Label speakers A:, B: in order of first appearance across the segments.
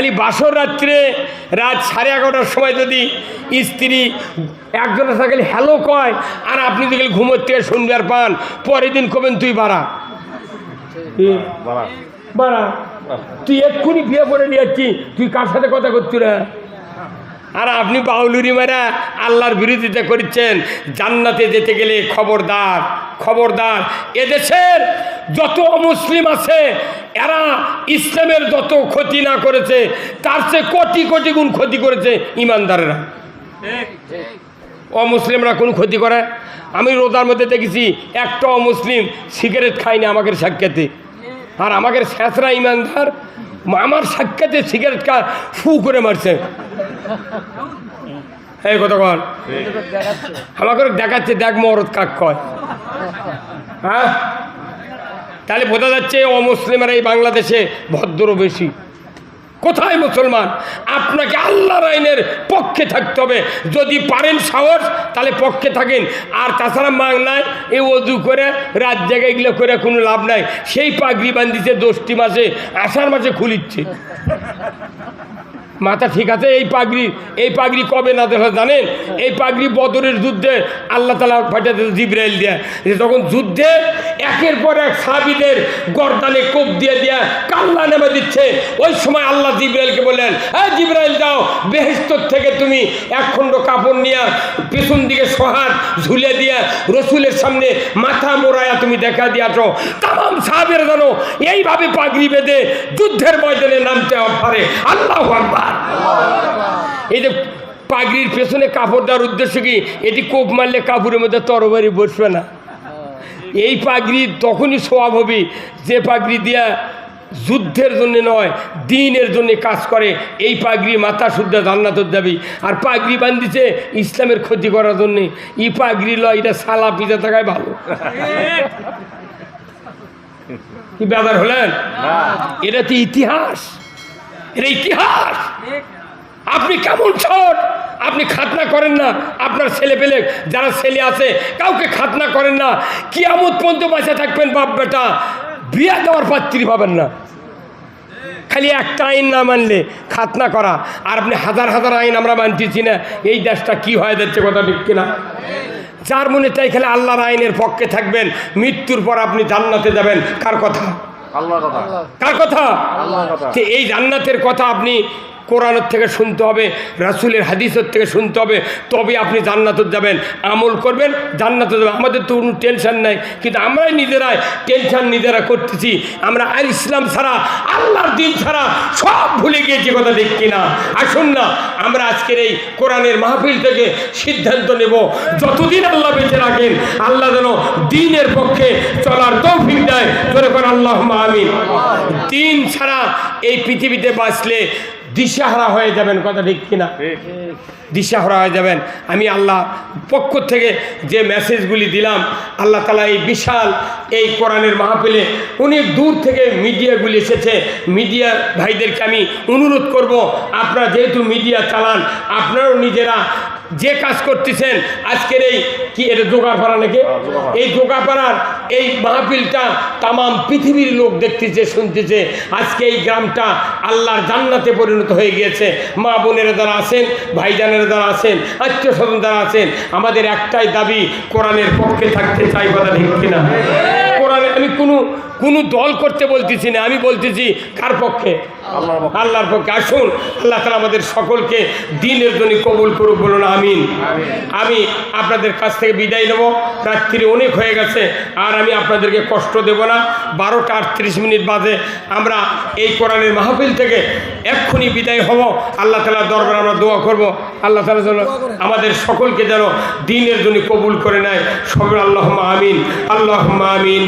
A: খালি বাসর রাত্রে রাত সাড়ে এগারোটার সময় যদি স্ত্রী একজনের সাথে হ্যালো কয় আর আপনি যদি ঘুমোর থেকে সন্ধ্যার পান পরের দিন কবেন তুই বাড়া? বাড়া। তুই এক্ষুনি বিয়ে করে নিয়ে যাচ্ছি তুই কার সাথে কথা করছি রে? আর আপনি বাউলুরি মারা আল্লাহর বিরোধিতা করছেন জান্নাতে যেতে গেলে খবরদার খবরদার। এদেশের যত অমুসলিম আছে, এরা ইসলামের যত ক্ষতি না করেছে, তার চেয়ে কোটি কোটি গুণ ক্ষতি করেছে ইমানদারেরা। অমুসলিমরা কোনো ক্ষতি করে? আমি রোজার মধ্যে দেখেছি, একটা অমুসলিম সিগারেট খায়নি আমাকে সাক্ষাতে। আর আমাকে শেষরা ইমানদার, আমার সাক্ষাতে সিগারেট খা ফু করে মারছে। এই কথা কর আমাকে দেখাচ্ছে। দেখ মরদ কাক কয়। হ্যাঁ? তাহলে বোঝা যাচ্ছে অমুসলিমেরা এই বাংলাদেশে ভদ্র বেশি। কোথায় মুসলমান? আপনাকে আল্লাহর আইনের পক্ষে থাকতে হবে। যদি পারেন সাহস তাহলে পক্ষে থাকেন। আর তাছাড়া মাং নাই এই অজু করে রাত জায়গায় এগুলো করে কোনো লাভ নাই। সেই পাগড়ি বান্ধিছে দশটি মাসে আষাঢ় মাসে খুলিচ্ছে। মাথা ঠিক আছে? এই পাগড়ি এই পাগড়ি কবে না দেখা, জানেন? এই পাগড়ি বদরের যুদ্ধে আল্লাহ তালা ফাটাতে জিব্রাইল দেয়। যে তখন যুদ্ধে একের পর এক সাবিদের গর্দানে কোপ দিয়ে দেয়া কাল্লা নেমে দিচ্ছে, ওই সময় আল্লাহ জিব্রাইলকে বললেন হ্যাঁ জিব্রাইল যাও বেহেস্তর থেকে তুমি এক খণ্ড কাপড় নিয়ে পেছন দিকে সোহার ঝুলে দিয়ে রসুলের সামনে মাথা মোড়ায়া তুমি দেখা দিয়াছো। তাম সাহাবের জানো এইভাবে পাগড়ি বেঁধে যুদ্ধের ময়দানে নামতে পারে। আল্লাহ আকবার। এই যে পাগড়ির পেছনে কাপড় দেওয়ার উদ্দেশ্য কি? এটি কোপ মারলে কাপড়ের মধ্যে তরবারি বসবে না। এই পাগড়ি তখনই সোয়াব হবে যে পাগড়ি দিয়া যুদ্ধের জন্য নয় দিনের জন্য কাজ করে। এই পাগড়ি মাথা শুদ্ধ জান্নাতর যাবি আর পাগড়ি বান্ধিছে ইসলামের ক্ষতি করার জন্যে। ই পাগড়ি লয় এটা সালা পিজা থাকায় ভালো। কি ব্যাপার হলেন? এটা তো ইতিহাস। এটা ইতিহাস। আপনি কেমন ছোট আপনি খাতনা করেন না। আপনার ছেলে পেলে যারা ছেলে আছে, কাউকে খাতনা করেন না। কিয়ামত পর্যন্ত বাঁচা থাকবেন বাপ বেটা। বিয়া দেওয়ার পাত্রী পাবেন না। খালি একটা আইন না মানলে খাতনা করা। আর আপনি হাজার হাজার আইন আমরা মানতেছি না। এই দেশটা কি হয়ে যাচ্ছে কথা ঠিক কিনা? যার মনে চাই খেলে আল্লাহর আইনের পক্ষে থাকবেন, মৃত্যুর পর আপনি জান্নাতে যাবেন। কার কথা?
B: আল্লাহর কথা।
A: কার কথা?
B: আল্লাহর
A: এই জান্নাতের কথা আপনি কোরআনের থেকে শুনতে হবে রাসুলের হাদিসের থেকে শুনতে হবে তবে আপনি জান্নাতে যাবেন। আমল করবেন জান্নাতে যাবেন। আমাদের তো কোনো টেনশন নাই কিন্তু আমরাই নিজেরাই টেনশন নিজেরা করতেছি। আমরা আর ইসলাম ছাড়া আল্লাহর দিন ছাড়া সব ভুলে গিয়েছি কথা ঠিক কিনা? আসুন না আমরা আজকের এই কোরআনের মাহফিল থেকে সিদ্ধান্ত নেব। যতদিন আল্লাহ বেঁচে রাখেন আল্লাহ যেন দিনের পক্ষে চলার তৌফিক দেয়। ধরে করেন আল্লাহ আমিন। দিন ছাড়া এই পৃথিবীতে বাঁচলে দিশাহারা হয়ে যাবেন, কথা ঠিক কিনা? দিশাহারা হয়ে যাবেন। আমি আল্লাহ পক্ষ থেকে যে মেসেজগুলি দিলাম, আল্লাহ তালা এই বিশাল এই কোরআনের মাহফিলে অনেক দূর থেকে মিডিয়াগুলি এসেছে। মিডিয়া ভাইদেরকে আমি অনুরোধ করব, আপনারা যেহেতু মিডিয়া চালান, আপনারাও নিজেরা যে কাজ করতেছেন আজকের এই কি এটা জোগাড়পাড়া নাকি? এই জোগাড়পাড়ার এই মাহফিলটা তামাম পৃথিবীর লোক দেখতেছে শুনতেছে। আজকে এই গ্রামটা আল্লাহর জান্নাতে পরিণত হয়ে গিয়েছে। মা বোনেরা যারা আছেন ভাইজানেরা যারা আছেন আত্মীয় স্বজন যারা আছেন আমাদের একটাই দাবি কোরআনের পক্ষে থাকতে চাই কথা ঠিক কিনা? কোরআনে আমি কোনো কোনো দল করতে বলতেছি না আমি বলতেছি কার পক্ষে?
B: আল্লাহর পক্ষে।
A: আসুন আল্লাহ তালা আমাদের সকলকে দিনের জন্য কবুল করুক বলুন আমিন। আমি আপনাদের কাছ থেকে বিদায় নেব। রাত্রি অনেক হয়ে গেছে আর আমি আপনাদেরকে কষ্ট দেব না। বারোটা আটত্রিশ মিনিট বাদে আমরা এই কোরআনের মাহফিল থেকে এক্ষুনি বিদায় হব। আল্লাহ তালা দরবার আমরা দোয়া করব। আল্লাহ তালা যেন আমাদের সকলকে যেন দিনের জন্য কবুল করে নেয়। সব আল্লাহ আমিন আল্লাহ আমিন।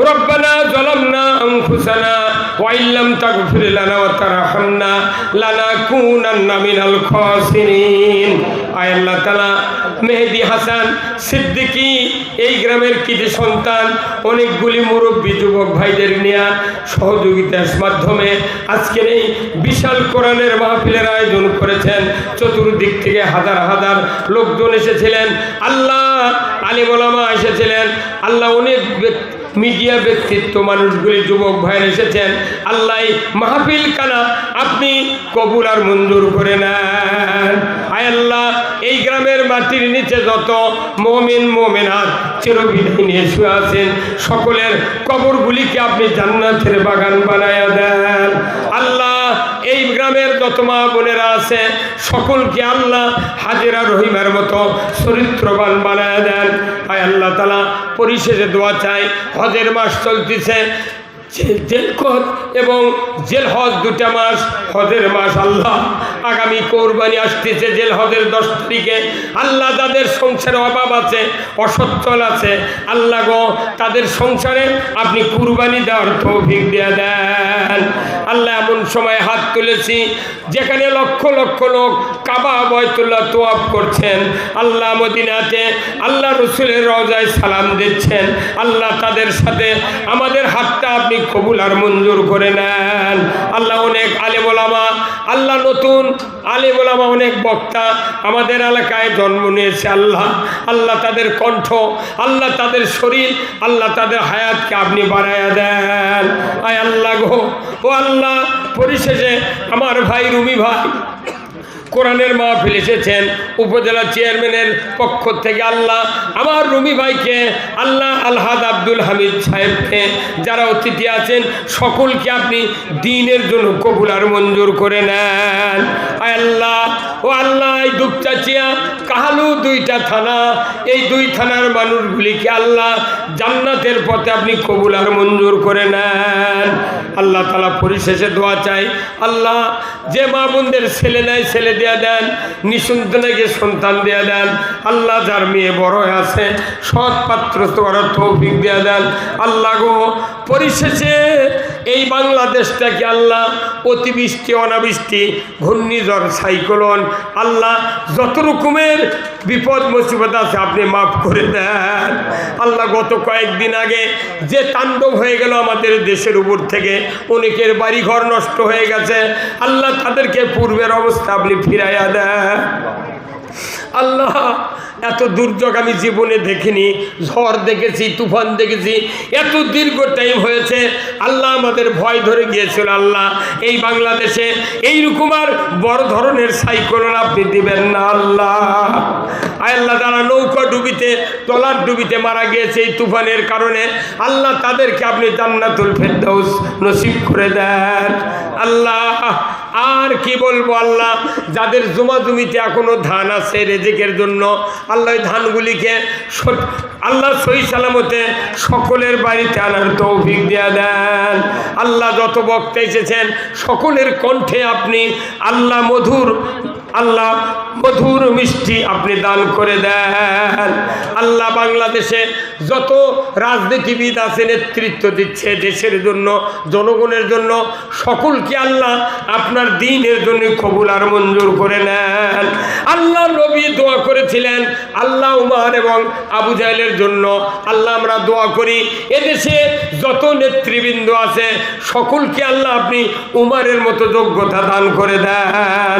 A: ربنا ظلمنا أنفسنا وإن لم تغفر لنا وترحمنا لنكونن من الخاسرين আয় আল্লাহ তালা মেহেদি হাসান সিদ্দিকী এই গ্রামের কৃতি সন্তান অনেকগুলি মুরব্বী যুবক ভাইদের নিয়ে সহযোগিতার মাধ্যমে আজকের এই বিশাল কোরআনের মাহফিলের আয়োজন করেছেন চতুর্দিক থেকে হাজার হাজার লোকজন এসেছিলেন আল্লাহ আলিমোলামা এসেছিলেন আল্লাহ অনেক ব্যক্তি মিডিয়া ব্যক্তিত্ব মানুষগুলি, যুবক ভাইয়ের এসেছেন, আল্লাহ মাহফিল কানা আপনি কবুল আর মঞ্জুর করে নেন। আয় আল্লাহ, এই গ্রামের মাটির নিচে যত মমিন মোমেনার চিরবিধিন শুয়ে আছেন, সকলের কবরগুলিকে আপনি জান্নাতের বাগান বানায়া দেন। আল্লাহ গ্রামের যত মা বোনেরা আছে, সকলকে আল্লাহ হাজিরা রহিমার মতো চরিত্রবান বানায় দেন। আয় আল্লাহ তালা পরিশেষে দোয়া চাই, হজের মাস চলতেছে জেলকত এবং জেল হজ দুটা মাস, হজের মাস, আল্লাহ আগামী কোরবানি আসতেছে জেল হজের দশ তারিখে। আল্লাহ তাদের সংসারে অভাব আছে, অসচ্ছল আছে, আল্লাহ গো তাদের সংসারে আপনি কুরবানি দেওয়ার তৌফিক দিয়ে দেন। আল্লাহ এমন সময় হাত তুলেছি, যেখানে লক্ষ লক্ষ লোক কাবা, বয়তুল্লাহ তোয়াব করছেন। আল্লাহ মদিনাতে আল্লাহ রসুলের রজায় সালাম দিচ্ছেন। আল্লাহ তাদের সাথে আমাদের হাতটা আপনি কবুল আর মঞ্জুর করে নেন। আল্লাহ অনেক আলেমোলামা, আল্লাহ নতুন আলেমোলামা, অনেক বক্তা আমাদের এলাকায় জন্ম নিয়েছে আল্লাহ। আল্লাহ তাদের কণ্ঠ, আল্লাহ তাদের শরীর, আল্লাহ তাদের হায়াতকে আপনি বাড়াইয়া দেন। আয় আল্লাহ গো, ও আল্লাহ, পরিশেষে আমার ভাই রুমি ভাই কোরআনের মাহফিল এসেছেন, উপজেলা চেয়ারম্যানের পক্ষ থেকে আল্লাহ, আমার রুমি ভাইকে, আল্লাহ আলহাদ আব্দুল হামিদ সাহেবকে, যারা অতিথি আছেন, সকলকে আপনি দিনের জন্য কবুল আর মঞ্জুর করে নেন। আল্লাহ, ও আল্লাহ, এই দুপচাচিয়া কাহালু দুইটা থানা? এই দুই থানার মানুষগুলিকে আল্লাহ জান্নাতের পথে আপনি কবুল আর মঞ্জুর করে নেন? আল্লাহ তালা পরিশেষে দোয়া চাই, আল্লাহ যে মা বোনদের ছেলে নেয় ছেলে দেয়া দেন নিঃসন্তানকে সন্তান দেয়া দেন, আল্লাহ যার মেয়ে বড় আছে, সৎ পাত্র করার দেন, আল্লাহ গো পরিশেষে এই বাংলাদেশটাকে আল্লাহ অতিবৃষ্টি, অনাবৃষ্টি, ঘূর্ণিঝড়, সাইক্লোন, আল্লাহ যত রকমের বিপদ, মুসিবত আছে আপনি মাফ করে দেন। আল্লাহ গত কয়েকদিন আগে যে তাণ্ডব হয়ে গেল আমাদের দেশের উপর থেকে, অনেকের বাড়ি ঘর নষ্ট হয়ে গেছে। আল্লাহ তাদেরকে পূর্বের অবস্থা আপনি ফিরাইয়া দেন। আল্লাহ এত দুর্যোগ আমি জীবনে দেখিনি, ঝড় দেখেছি, তুফান দেখেছি, এত দীর্ঘ টাইম হয়েছে। আল্লাহ আমাদের ভয় ধরে গিয়েছিল, আল্লাহ, এই বাংলাদেশে এইরকম আর বড় ধরনের সাইক্লোন আপনি দিবেন না, আল্লাহ। আল্লাহ, যারা নৌকা ডুবিতে, তলার ডুবিতে মারা গিয়েছে এই তুফানের কারণে, আল্লাহ তাদেরকে আপনি জান্নাতুল ফেরদৌস নসিব করে দেন। আল্লাহ আর কি বলব আল্লাহ? যাদের জমা জমিতে এখনও ধান আছে রেজেকের জন্য, আল্লাহ ধানগুলিকে আল্লাহ সহি সালামতে সকলের বাড়িতে আনার তৌফিক দেয়া দেন। আল্লাহ যত বক্তা এসেছেন, সকলের কণ্ঠে আপনি আল্লাহ মধুর আল্লাহ মধুর মিষ্টি আপনি দান করে দেন। আল্লাহ বাংলাদেশে যত রাজনীতিবিদ আছে নেতৃত্ব দিচ্ছে দেশের জন্য, জনগণের জন্য, সকলকে আল্লাহ আপনার দিনের জন্য কবুল আর মঞ্জুর করে নেন। আল্লাহ নবী দোয়া করেছিলেন আল্লাহ উমার এবং আবু জাহেলের জন্য। আল্লাহ আমরা দোয়া করি, এদেশে যত নেতৃবৃন্দ আছে, সকলকে আল্লাহ আপনি উমারের মতো যোগ্যতা দান করে দেন।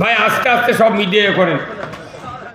A: ভাই আস্তে আস্তে সব মিডিয়া করেন।